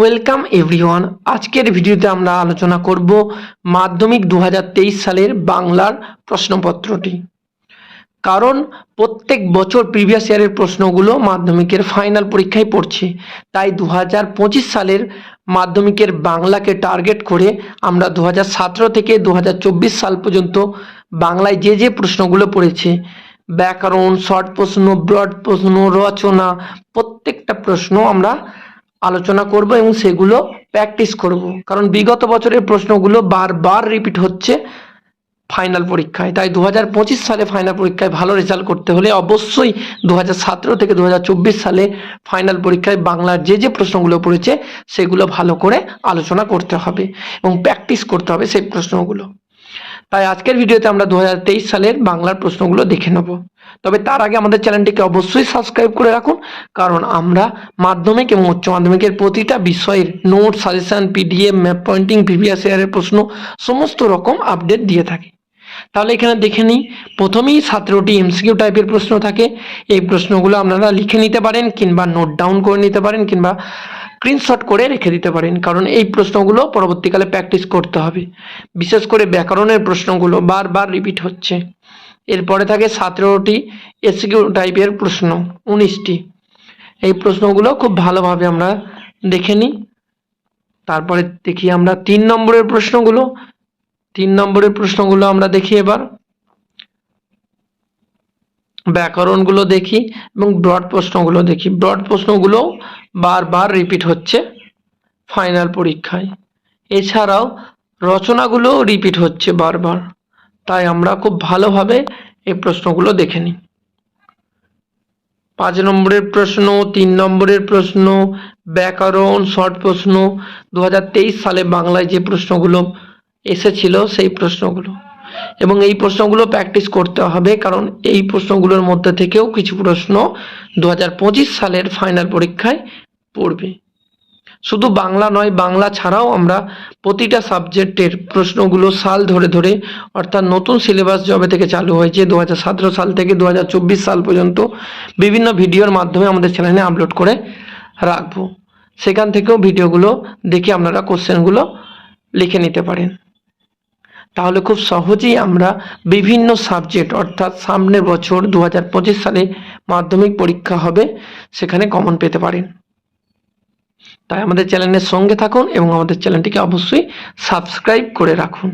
Welcome everyone আজকের ভিডিওতে আমরা আলোচনা করব মাধ্যমিক দু হাজার তেইশ সালের বাংলার প্রশ্নপত্রটি। কারণ প্রত্যেক বছর প্রিভিয়াস ইয়ারের প্রশ্নগুলো মাধ্যমিকের ফাইনাল পরীক্ষায় পড়ছে, তাই দু হাজার পঁচিশ সালের মাধ্যমিকের বাংলাকে টার্গেট করে আমরা দু হাজার সতেরো থেকে দু হাজার চব্বিশ সাল পর্যন্ত বাংলায় যে যে প্রশ্নগুলো পড়েছে, ব্যাকরণ, শর্ট প্রশ্ন ব্রড প্রশ্ন, রচনা, প্রত্যেকটা প্রশ্ন আমরা আলোচনা করব এবং সেগুলো প্র্যাকটিস করব। কারণ বিগত বছরের প্রশ্নগুলো বারবার রিপিট হচ্ছে ফাইনাল পরীক্ষায়। তাই দু হাজার পঁচিশ সালে ফাইনাল পরীক্ষায় ভালো রেজাল্ট করতে হলে অবশ্যই দু হাজার সতেরো থেকে দুহাজার চব্বিশ সালে ফাইনাল পরীক্ষায় বাংলার যে যে প্রশ্নগুলো পড়েছে সেগুলো ভালো করে আলোচনা করতে হবে এবং প্র্যাকটিস করতে হবে সেই প্রশ্নগুলো। তাই আজকের ভিডিওতে আমরা দু হাজার তেইশ সালের বাংলার প্রশ্নগুলো দেখে নেব। তবে তার আগে আমাদের চ্যানেলটিকে অবশ্যই সাবস্ক্রাইব করে রাখুন, কারণ আমরা মাধ্যমিক এবং উচ্চ মাধ্যমিকের প্রতিটা বিষয়ের note suggestion PDF map pointing previous ইয়ারের প্রশ্ন সমস্ত রকম আপডেট দিয়ে থাকি। তাহলে এখানে দেখে নিই, প্রথমেই সতেরোটি এমসিকিউ টাইপের প্রশ্ন থাকে। এই প্রশ্নগুলো আপনারা লিখে নিতে পারেন কিংবা নোট ডাউন করে নিতে পারেন কিংবা স্ক্রিনশট করে রেখে দিতে পারেন, কারণ এই প্রশ্নগুলো পরবর্তীকালে প্র্যাকটিস করতে হবে। বিশেষ করে ব্যাকরণের প্রশ্নগুলো বারবার রিপিট হচ্ছে। এরপরে থাকে সতেরোটি এসিকিউ টাইপের প্রশ্ন, উনিশটি। এই প্রশ্নগুলো খুব ভালোভাবে আমরা দেখে নিই। তারপরে দেখি আমরা তিন নম্বরের প্রশ্নগুলো। তিন নম্বরের প্রশ্নগুলো আমরা দেখি এবার। ব্যাকরণগুলো দেখি এবং ব্রড প্রশ্নগুলো দেখি। ব্রড প্রশ্নগুলো বারবার রিপিট হচ্ছে ফাইনাল পরীক্ষায়। এছাড়াও রচনাগুলো রিপিট হচ্ছে বারবার। তাই আমরা খুব ভালোভাবে এই প্রশ্নগুলো দেখে নিই। পাঁচ নম্বরের প্রশ্ন, তিন নম্বরের প্রশ্ন, ব্যাকরণ, শর্ট প্রশ্ন দু হাজার তেইশ সালে বাংলায় যে প্রশ্নগুলো এসেছিল সেই প্রশ্নগুলো। এবং এই প্রশ্নগুলো প্র্যাকটিস করতে হবে, কারণ এই প্রশ্নগুলোর মধ্যে থেকেও কিছু প্রশ্ন দুহাজার পঁচিশ সালের ফাইনাল পরীক্ষায় পড়বে। শুধু বাংলা নয়, বাংলা ছাড়াও আমরা প্রতিটা সাবজেক্টের প্রশ্নগুলো সাল ধরে ধরে, অর্থাৎ নতুন সিলেবাস জবে থেকে চালু হয়েছে দু হাজার সতেরো সাল থেকে দু হাজার চব্বিশ সাল পর্যন্ত বিভিন্ন ভিডিওর মাধ্যমে আমাদের চ্যানেলে আপলোড করে রাখব। সেখান থেকেও ভিডিওগুলো দেখে আপনারা কোশ্চেনগুলো লিখে নিতে পারেন। তাহলে খুব সহজেই আমরা বিভিন্ন সাবজেক্ট, অর্থাৎ সামনের বছর দু হাজার পঁচিশ সালে মাধ্যমিক পরীক্ষা হবে, সেখানে কমন পেতে পারেন। তাই আমাদের চ্যানেলের সঙ্গে থাকুন এবং আমাদের চ্যানেলটিকে অবশ্যই সাবস্ক্রাইব করে রাখুন।